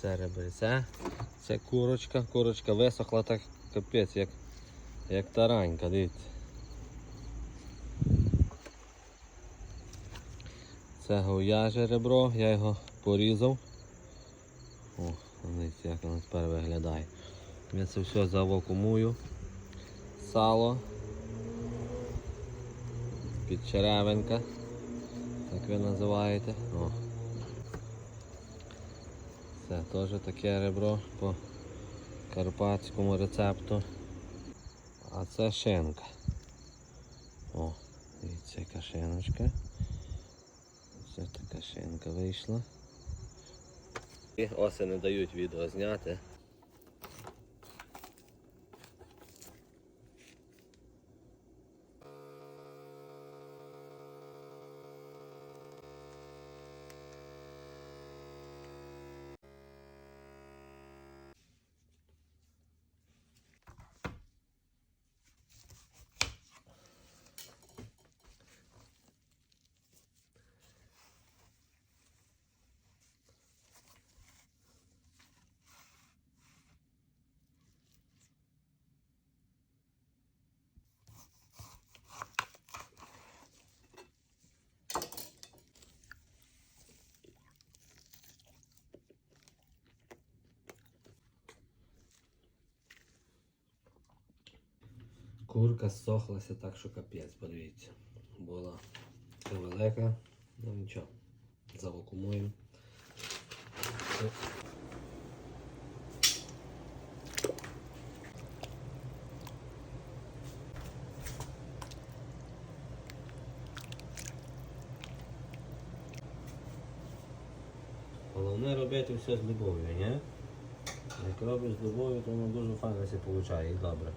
Це реберця. Це курочка. Курочка висохла так капець, як, як таранька, дивіться. Це говяже ребро, я його порізав. О, дивіться, як воно тепер виглядає. Я це все завакумую. Сало. Підчеревинка. Так ви називаєте. О. Це теж таке ребро по карпатському рецепту. А це шинка. О, дивіться, яка шиночка. Ось така шинка вийшла. І оси не дають відео зняти. Курка сохлася так, що капець, подивіться. Була велика, ну нічого, завакумуємо. Головне робити все з любов'ю, ні? Як робиш з любов'ю, то воно дуже файно все виходить і добре.